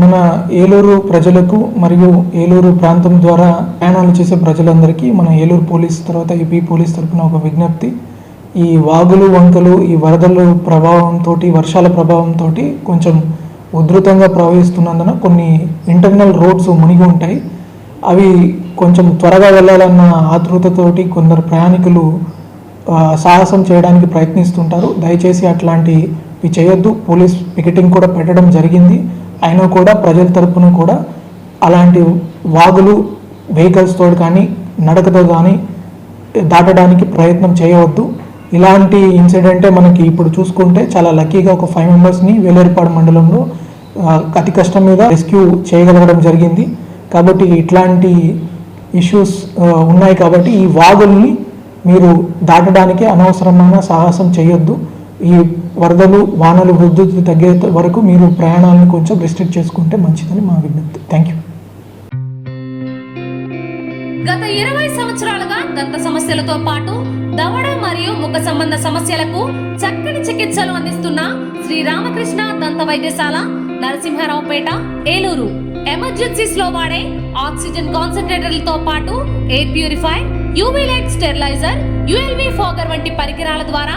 మన ఏలూరు ప్రజలకు మరియు ఏలూరు ప్రాంతం ద్వారా ప్రయాణాలు చేసే ప్రజలందరికీ మన ఏలూరు పోలీస్ తర్వాత ఏపీ పోలీస్ తరపున ఒక విజ్ఞప్తి. ఈ వాగులు వంకలు ఈ వరదల ప్రభావంతో వర్షాల ప్రభావంతో కొంచెం ఉధృతంగా ప్రవహిస్తున్నందున కొన్ని ఇంటర్నల్ రోడ్స్ మునిగి ఉంటాయి. అవి కొంచెం త్వరగా వెళ్ళాలన్న ఆతృతతోటి కొందరు ప్రయాణికులు సాహసం చేయడానికి ప్రయత్నిస్తుంటారు. దయచేసి అట్లాంటివి చేయొద్దు. పోలీస్ పికెటింగ్ కూడా పెట్టడం జరిగింది. అయినా కూడా ప్రజల తరపున కూడా అలాంటి వాగులు వెహికల్స్ కానీ నడకతో కానీ దాటడానికి ప్రయత్నం చేయవద్దు. ఇలాంటి ఇన్సిడెంటే మనకి ఇప్పుడు చూసుకుంటే చాలా లక్కీగా ఒక ఫైవ్ మెంబర్స్ని వేలేరుపాడు మండలంలో అతి కష్టం మీద రెస్క్యూ చేయగలగడం జరిగింది. కాబట్టి ఇట్లాంటి ఇష్యూస్ ఉన్నాయి కాబట్టి ఈ వాగుల్ని మీరు దాటడానికి అనవసరమైన సాహసం చేయొద్దు. ఈ వరదలు వానలు వృద్ధి తగ్గే వరకు మీరు ప్రయాణాలను కొంచెం రిస్ట్రిక్ట్ చేసుకుంటే మంచిదని మా విజ్ఞప్తి. థ్యాంక్ యూ గత ఇరవై సంవత్సరాలుగా దంత సమస్యలతో పాటు దవడ మరియు ముఖ సంబంధ సమస్యలకు చక్కని చికిత్సలు అందిస్తున్న శ్రీ రామకృష్ణ దంత వైద్యశాల నరసింహారావుపేట ఏలూరు. ఎమర్జెన్సీస్లో వాడే ఆక్సిజన్ కాన్సన్ట్రేటర్లతో పాటు air purify UV light sterilizer ULV fogger వంటి పరికరాల ద్వారా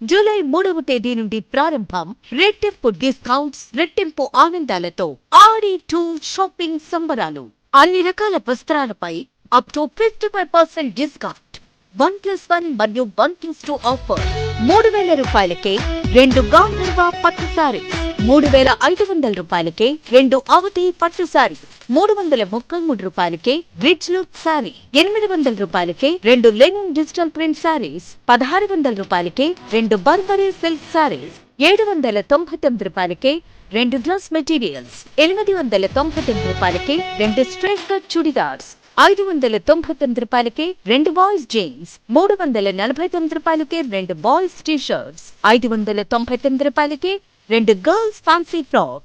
జూలై మూడవ తేదీ నుండి ప్రారంభం రెట్టింపు డిస్కౌంట్స్ రెట్టింపు ఆనందాలతో ఆడి టూ షాపింగ్ సంబరాలు. అన్ని రకాల వస్త్రాలపై up to fifty five percent discount one plus one మరియు వన్ ప్లస్ టూ ఆఫర్ మూడు వేల రూపాయలకే రెండు గాంధర్వ పట్టు సారీ మూడు వేల ఐదు వందల రూపాయలకే రెండు అవతి పట్టు సారీ మూడు వందల ముప్పై మూడు రూపాయలకే రిచ్ లుక్ సారీ ఎనిమిది వందల రూపాయలకే రెండు లెనిన్ డిజిటల్ ప్రింట్ సారీస్ పదహారు వందల రూపాయలకే రెండు బర్బరీ సిల్క్ సారీస్ ఏడు వందల తొంభై తొమ్మిది రూపాయలకే రెండు గ్లాస్ మెటీరియల్స్ ఎనిమిది వందల తొంభై తొమ్మిది రూపాయలకే రెండు స్ట్రైట్ కట్ చుడిదార్స్ ఐదు వందల తొంభై తొమ్మిది రూపాయలకే రెండు బాయ్స్ జీన్స్ మూడు వందల నలభై తొమ్మిది రూపాయలకే రెండు బాయ్స్ టీ షర్ట్స్ ఐదు వందల తొంభై తొమ్మిది రూపాయలకే రెండు గర్ల్స్ ఫ్యాన్సీ ఫ్రాక్